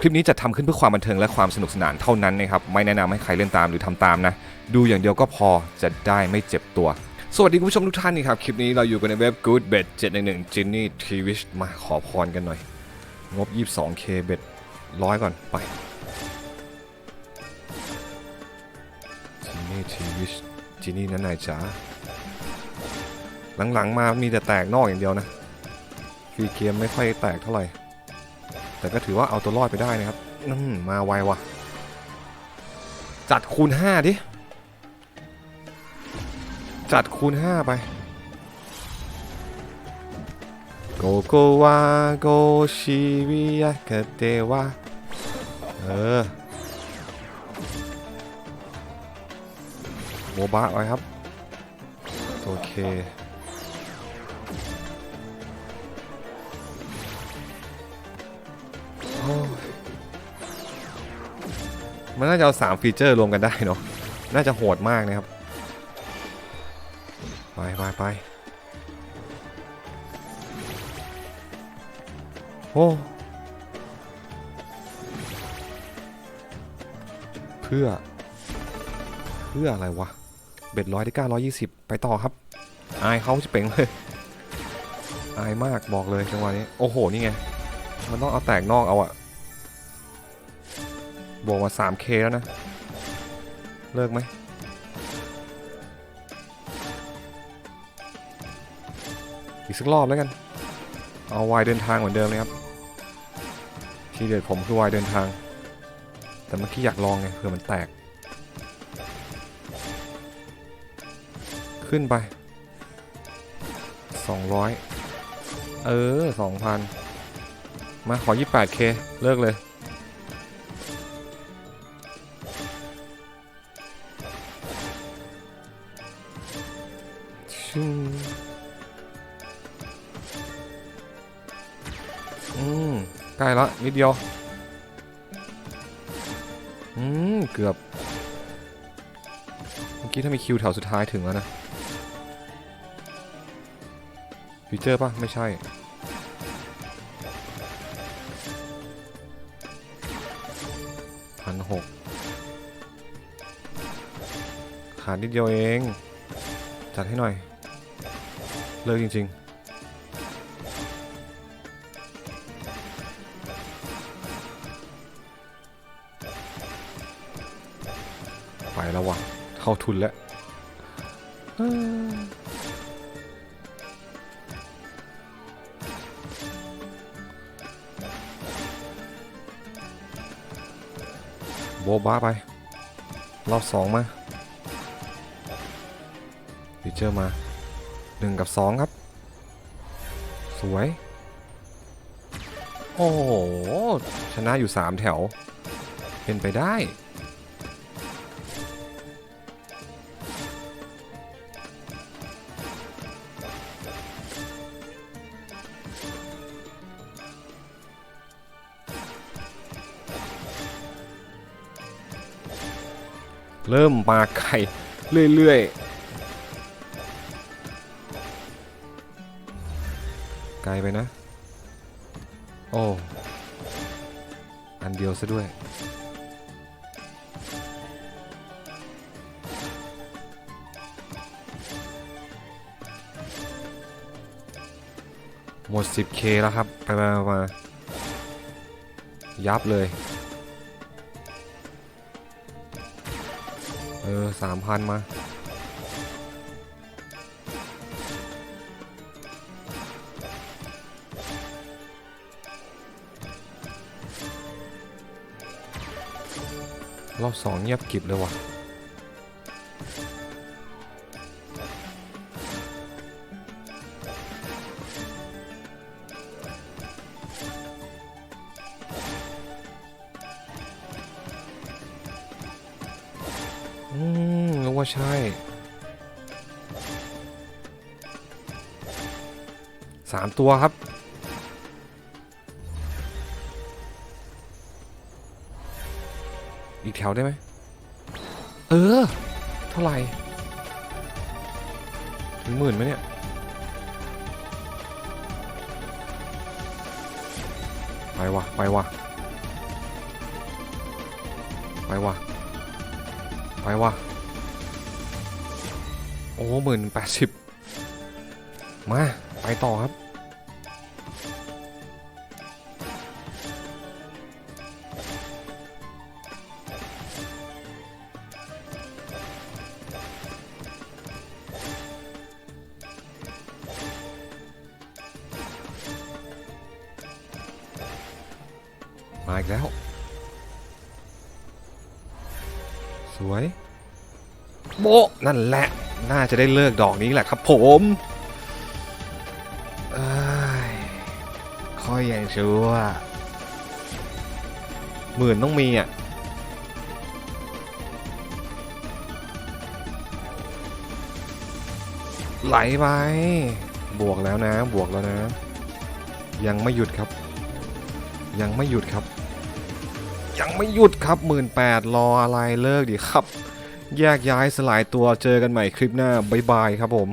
คลิปนี้จะทำขึ้นเพื่อความบันเทิงและความสนุกสนานเท่านั้นนะครับ ไม่แนะนำให้ใครเล่นตามหรือทำตามนะ ดูอย่างเดียวก็พอจะได้ไม่เจ็บตัว สวัสดีคุณผู้ชมทุกท่านนี่ครับ คลิปนี้เราอยู่กันในเว็บ Good Bet 711 Ginny t w i s h มาขอพรกันหน่อย งบ 22k เบ็ดร้อยก่อนไป Ginny t w i s h จินนี่นั่นนายจ๋าหลังๆมามีแต่แตกนอกอย่างเดียวนะฟรีเกมไม่ค่อยแตกเท่าไหร่ แต่ก็ถือว่าเอาตัวรอดไปได้นะครับมมาไววะจัดคูณ 5 ดิ จัดคูณ 5 ไปโกโกวาโกชิวิยะกะเตวะเออโบบะไว้ครับ โอเค มันน่าจะเอาสามฟีเจอร์รวมกันได้เนาะ น่าจะโหดมากนะครับ ไปไปไปโอ้เพื่อ เพื่ออะไรวะ เบ็ดร้อยได้เก้าร้อยยี่สิบไปต่อครับ อายเขาจะเป่งเลย อายมากบอกเลยจังหวะนี้ โอ้โห นี่ไง มันต้องเอาแตกนอกเอาอะบวกมา 3K แล้วนะ เลิกไหมอีกสักรอบแล้วกัน เอาวายเดินทางเหมือนเดิมเลยครับ ทีเด็ดผมคือวายเดินทาง แต่เมื่อกี้อยากลองไงเผื่อมันแตก ขึ้นไป 200 เออ 2,000 มาขอ 28k เลิกเลยชิงอืมใกล้ละนิดเดียว อืม เกือบ เมื่อกี้ถ้ามีคิวแถวสุดท้ายถึงแล้วนะฟีเจอร์ป่ะ ไม่ใช่ หกขาดนิดเดียวเอง จัดให้หน่อย เลิกจริง ๆไปแล้ววะเข้าทุนแล้ว โบบ้าไป รอบสองมาฟีเจอร์มา1กับ2ครับ สวย โอ้โห ชนะอยู่3แถว เป็นไปได้ เริ่มมาไก่เรื่อยๆ ไกลไปนะ โอ้ อันเดียวซะด้วย หมด 10k แล้วครับ ไปมามายับเลย เออสามพันมารอบสองเงียบกิบเลยว่ะ อืมนึกว่าใช่ สามตัวครับ อีกแถวได้ไหม เออ เท่าไหร่ถึงหมื่นไหมเนี่ยไปวะไปวะไปวะ ไปวะโอ้หมื่นแปดสิบมา ไปต่อครับ มาอีกแล้ว สวย โบะนั่นแหละ น่าจะได้เลิกดอกนี้แหละครับผมเอ้ยค่อยยังชัวร์หมื่นต้องมีอะไหลไป บวกแล้วนะ บวกแล้วนะ ยังไม่หยุดครับ ยังไม่หยุดครับ ยังไม่หยุดครับหมื่นแปดรออะไรเลิกดีครับ แยกย้ายสลายตัวเจอกันใหม่คลิปหน้า บ๊ายบายครับผม